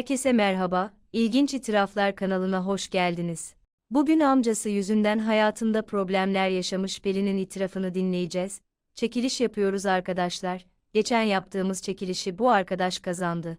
Herkese merhaba, İlginç İtiraflar kanalına hoş geldiniz. Bugün amcası yüzünden hayatında problemler yaşamış Pelin'in itirafını dinleyeceğiz. Çekiliş yapıyoruz arkadaşlar. Geçen yaptığımız çekilişi bu arkadaş kazandı.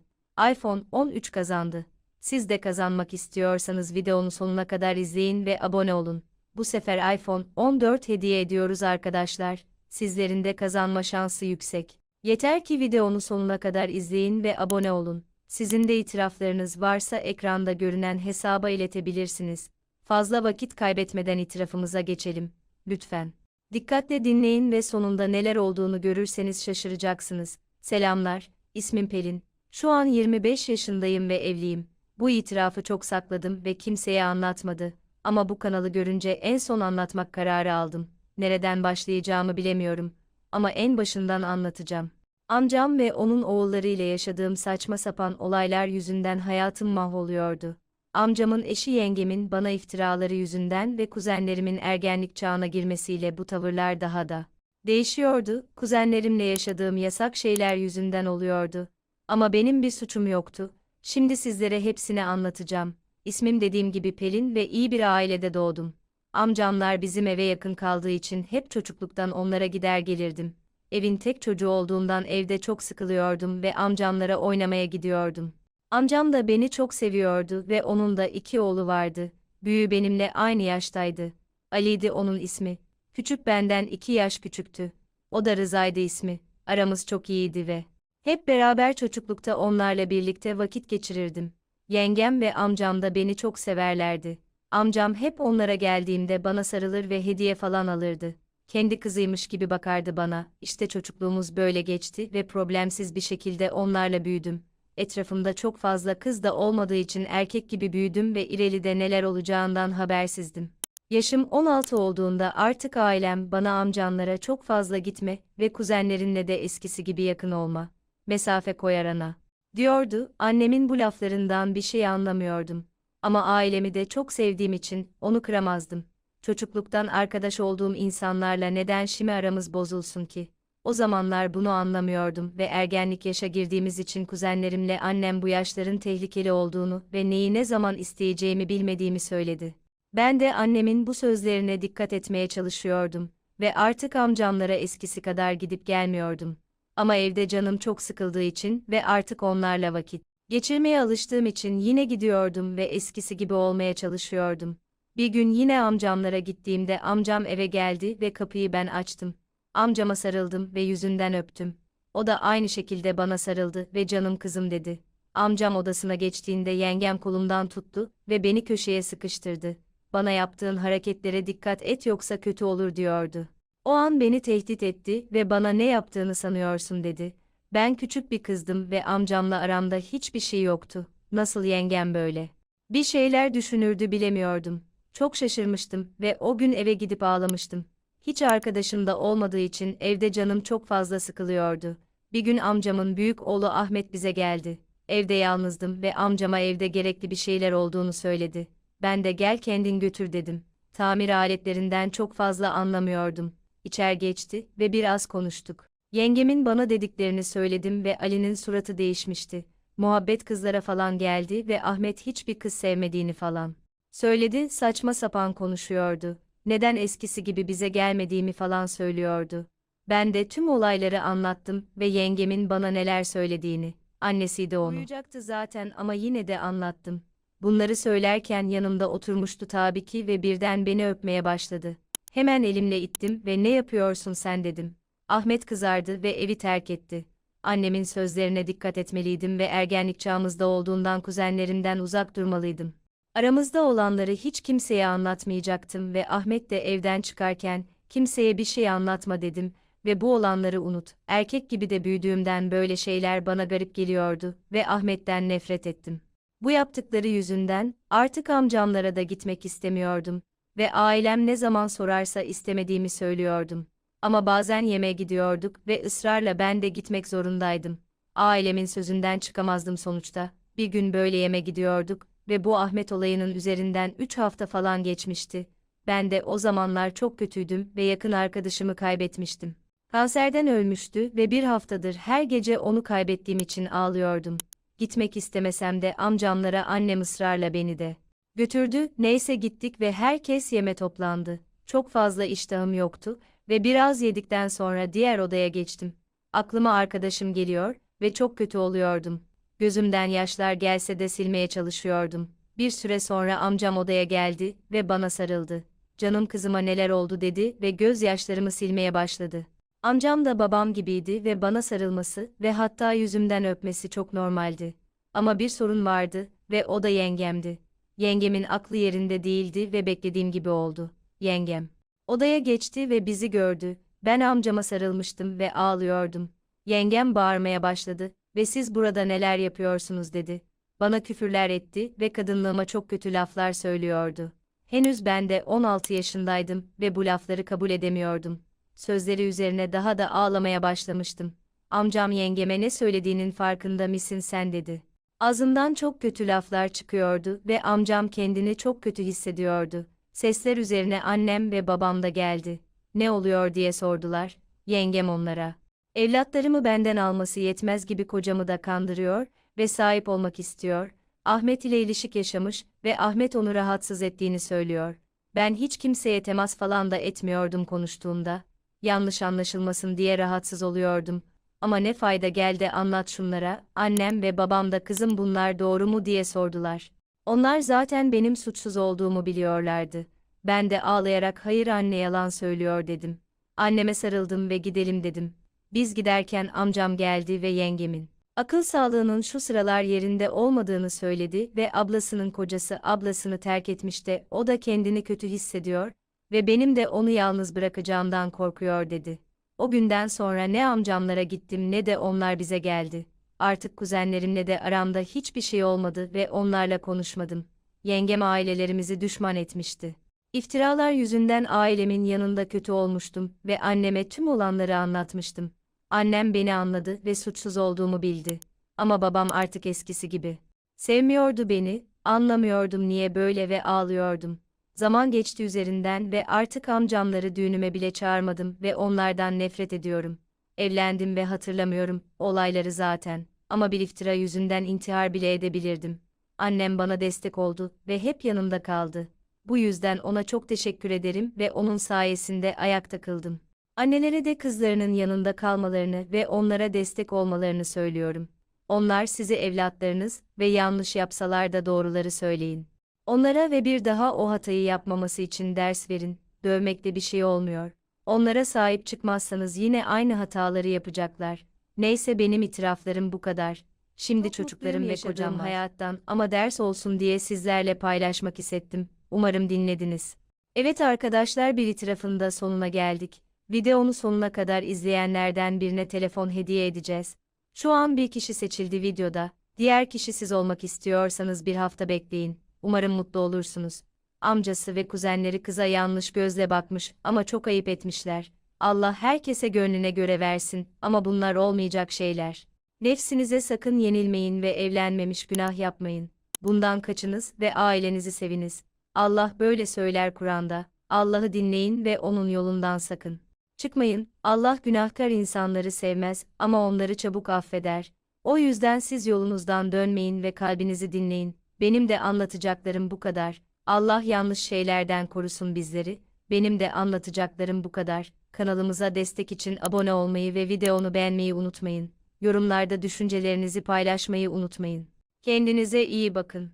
iPhone 13 kazandı. Siz de kazanmak istiyorsanız videonun sonuna kadar izleyin ve abone olun. Bu sefer iPhone 14 hediye ediyoruz arkadaşlar. Sizlerin de kazanma şansı yüksek. Yeter ki videonun sonuna kadar izleyin ve abone olun. Sizin de itiraflarınız varsa ekranda görünen hesaba iletebilirsiniz. Fazla vakit kaybetmeden itirafımıza geçelim. Lütfen. Dikkatle dinleyin ve sonunda neler olduğunu görürseniz şaşıracaksınız. Selamlar, ismim Pelin. Şu an 25 yaşındayım ve evliyim. Bu itirafı çok sakladım ve kimseye anlatmadı. Ama bu kanalı görünce en son anlatmak kararı aldım. Nereden başlayacağımı bilemiyorum. Ama en başından anlatacağım. Amcam ve onun oğullarıyla yaşadığım saçma sapan olaylar yüzünden hayatım mahvoluyordu. Amcamın eşi yengemin bana iftiraları yüzünden ve kuzenlerimin ergenlik çağına girmesiyle bu tavırlar daha da değişiyordu. Kuzenlerimle yaşadığım yasak şeyler yüzünden oluyordu. Ama benim bir suçum yoktu. Şimdi sizlere hepsini anlatacağım. İsmim dediğim gibi Pelin ve iyi bir ailede doğdum. Amcamlar bizim eve yakın kaldığı için hep çocukluktan onlara gider gelirdim. Evin tek çocuğu olduğundan evde çok sıkılıyordum ve amcamlara oynamaya gidiyordum. Amcam da beni çok seviyordu ve onun da iki oğlu vardı. Büyüğü benimle aynı yaştaydı. Ali'di onun ismi. Küçük benden iki yaş küçüktü. O da Rıza'ydı ismi. Aramız çok iyiydi ve hep beraber çocuklukta onlarla birlikte vakit geçirirdim. Yengem ve amcam da beni çok severlerdi. Amcam hep onlara geldiğimde bana sarılır ve hediye falan alırdı. Kendi kızıymış gibi bakardı bana. İşte çocukluğumuz böyle geçti ve problemsiz bir şekilde onlarla büyüdüm. Etrafımda çok fazla kız da olmadığı için erkek gibi büyüdüm ve ileride neler olacağından habersizdim. Yaşım 16 olduğunda artık ailem bana amcanlara çok fazla gitme ve kuzenlerinle de eskisi gibi yakın olma. Mesafe koyar ana. Diyordu, annemin bu laflarından bir şey anlamıyordum. Ama ailemi de çok sevdiğim için onu kıramazdım. Çocukluktan arkadaş olduğum insanlarla neden şimdi aramız bozulsun ki? O zamanlar bunu anlamıyordum ve ergenlik yaşa girdiğimiz için kuzenlerimle annem bu yaşların tehlikeli olduğunu ve neyi ne zaman isteyeceğimi bilmediğimi söyledi. Ben de annemin bu sözlerine dikkat etmeye çalışıyordum ve artık amcamlara eskisi kadar gidip gelmiyordum. Ama evde canım çok sıkıldığı için ve artık onlarla vakit geçirmeye alıştığım için yine gidiyordum ve eskisi gibi olmaya çalışıyordum. Bir gün yine amcamlara gittiğimde amcam eve geldi ve kapıyı ben açtım. Amcama sarıldım ve yüzünden öptüm. O da aynı şekilde bana sarıldı ve canım kızım dedi. Amcam odasına geçtiğinde yengem kolumdan tuttu ve beni köşeye sıkıştırdı. Bana yaptığın hareketlere dikkat et yoksa kötü olur diyordu. O an beni tehdit etti ve bana ne yaptığını sanıyorsun dedi. Ben küçük bir kızdım ve amcamla aramda hiçbir şey yoktu. Nasıl yengem böyle? Bir şeyler düşünürdü bilemiyordum. Çok şaşırmıştım ve o gün eve gidip ağlamıştım. Hiç arkadaşım da olmadığı için evde canım çok fazla sıkılıyordu. Bir gün amcamın büyük oğlu Ahmet bize geldi. Evde yalnızdım ve amcama evde gerekli bir şeyler olduğunu söyledi. Ben de gel kendin götür dedim. Tamir aletlerinden çok fazla anlamıyordum. İçer geçti ve biraz konuştuk. Yengemin bana dediklerini söyledim ve Ali'nin suratı değişmişti. Muhabbet kızlara falan geldi ve Ahmet hiçbir kız sevmediğini falan. Söyledi, saçma sapan konuşuyordu. Neden eskisi gibi bize gelmediğimi falan söylüyordu. Ben de tüm olayları anlattım ve yengemin bana neler söylediğini. Annesiydi onu. Uyuyacaktı zaten ama yine de anlattım. Bunları söylerken yanımda oturmuştu tabii ki ve birden beni öpmeye başladı. Hemen elimle ittim ve ne yapıyorsun sen dedim. Ahmet kızardı ve evi terk etti. Annemin sözlerine dikkat etmeliydim ve ergenlik çağımızda olduğundan kuzenlerimden uzak durmalıydım. Aramızda olanları hiç kimseye anlatmayacaktım ve Ahmet de evden çıkarken, kimseye bir şey anlatma dedim ve bu olanları unut. Erkek gibi de büyüdüğümden böyle şeyler bana garip geliyordu ve Ahmet'ten nefret ettim. Bu yaptıkları yüzünden artık amcamlara da gitmek istemiyordum ve ailem ne zaman sorarsa istemediğimi söylüyordum. Ama bazen yemeğe gidiyorduk ve ısrarla ben de gitmek zorundaydım. Ailemin sözünden çıkamazdım sonuçta. Bir gün böyle yeme gidiyorduk ve bu Ahmet olayının üzerinden 3 hafta falan geçmişti. Ben de o zamanlar çok kötüydüm ve yakın arkadaşımı kaybetmiştim. Kanserden ölmüştü ve bir haftadır her gece onu kaybettiğim için ağlıyordum. Gitmek istemesem de amcamlara annem ısrarla beni de götürdü. Neyse gittik ve herkes yeme toplandı. Çok fazla iştahım yoktu ve biraz yedikten sonra diğer odaya geçtim. Aklıma arkadaşım geliyor ve çok kötü oluyordum. Gözümden yaşlar gelse de silmeye çalışıyordum. Bir süre sonra amcam odaya geldi ve bana sarıldı. Canım kızıma neler oldu dedi ve gözyaşlarımı silmeye başladı. Amcam da babam gibiydi ve bana sarılması ve hatta yüzümden öpmesi çok normaldi. Ama bir sorun vardı ve o da yengemdi. Yengemin aklı yerinde değildi ve beklediğim gibi oldu. Yengem. Odaya geçti ve bizi gördü. Ben amcama sarılmıştım ve ağlıyordum. Yengem bağırmaya başladı ve siz burada neler yapıyorsunuz dedi. Bana küfürler etti ve kadınlığıma çok kötü laflar söylüyordu. Henüz ben de 16 yaşındaydım ve bu lafları kabul edemiyordum. Sözleri üzerine daha da ağlamaya başlamıştım. Amcam yengeme ne söylediğinin farkında mısın sen dedi. Ağzından çok kötü laflar çıkıyordu ve amcam kendini çok kötü hissediyordu. Sesler üzerine annem ve babam da geldi. Ne oluyor diye sordular. Yengem onlara. Evlatlarımı benden alması yetmez gibi kocamı da kandırıyor ve sahip olmak istiyor. Ahmet ile ilişik yaşamış ve Ahmet onu rahatsız ettiğini söylüyor. Ben hiç kimseye temas falan da etmiyordum konuştuğumda. Yanlış anlaşılmasın diye rahatsız oluyordum. Ama ne fayda geldi anlat şunlara, annem ve babam da kızım bunlar doğru mu diye sordular. Onlar zaten benim suçsuz olduğumu biliyorlardı. Ben de ağlayarak hayır anne yalan söylüyor dedim. Anneme sarıldım ve gidelim dedim. Biz giderken amcam geldi ve yengemin. Akıl sağlığının şu sıralar yerinde olmadığını söyledi ve ablasının kocası ablasını terk etmiş de o da kendini kötü hissediyor ve benim de onu yalnız bırakacağımdan korkuyor dedi. O günden sonra ne amcamlara gittim ne de onlar bize geldi. Artık kuzenlerimle de aramda hiçbir şey olmadı ve onlarla konuşmadım. Yengem ailelerimizi düşman etmişti. İftiralar yüzünden ailemin yanında kötü olmuştum ve anneme tüm olanları anlatmıştım. Annem beni anladı ve suçsuz olduğumu bildi. Ama babam artık eskisi gibi. Sevmiyordu beni, anlamıyordum niye böyle ve ağlıyordum. Zaman geçti üzerinden ve artık amcamları düğünüme bile çağırmadım ve onlardan nefret ediyorum. Evlendim ve hatırlamıyorum olayları zaten. Ama bir iftira yüzünden intihar bile edebilirdim. Annem bana destek oldu ve hep yanımda kaldı. Bu yüzden ona çok teşekkür ederim ve onun sayesinde ayakta kıldım. Annelere de kızlarının yanında kalmalarını ve onlara destek olmalarını söylüyorum. Onlar sizi evlatlarınız ve yanlış yapsalar da doğruları söyleyin. Onlara ve bir daha o hatayı yapmaması için ders verin. Dövmekle bir şey olmuyor. Onlara sahip çıkmazsanız yine aynı hataları yapacaklar. Neyse benim itiraflarım bu kadar. Şimdi Çok çocuklarım ve kocam var. hayattan ama ders olsun diye sizlerle paylaşmak istedim. Umarım dinlediniz. Evet arkadaşlar bir itirafın da sonuna geldik. Videonu sonuna kadar izleyenlerden birine telefon hediye edeceğiz. Şu an bir kişi seçildi videoda. Diğer kişi siz olmak istiyorsanız bir hafta bekleyin. Umarım mutlu olursunuz. Amcası ve kuzenleri kıza yanlış gözle bakmış ama çok ayıp etmişler. Allah herkese gönlüne göre versin ama bunlar olmayacak şeyler. Nefsinize sakın yenilmeyin ve evlenmemiş günah yapmayın. Bundan kaçınız ve ailenizi seviniz. Allah böyle söyler Kur'an'da. Allah'ı dinleyin ve onun yolundan sakın. Çıkmayın. Allah günahkar insanları sevmez ama onları çabuk affeder. O yüzden siz yolunuzdan dönmeyin ve kalbinizi dinleyin. Benim de anlatacaklarım bu kadar. Allah yanlış şeylerden korusun bizleri. Benim de anlatacaklarım bu kadar. Kanalımıza destek için abone olmayı ve videonu beğenmeyi unutmayın. Yorumlarda düşüncelerinizi paylaşmayı unutmayın. Kendinize iyi bakın.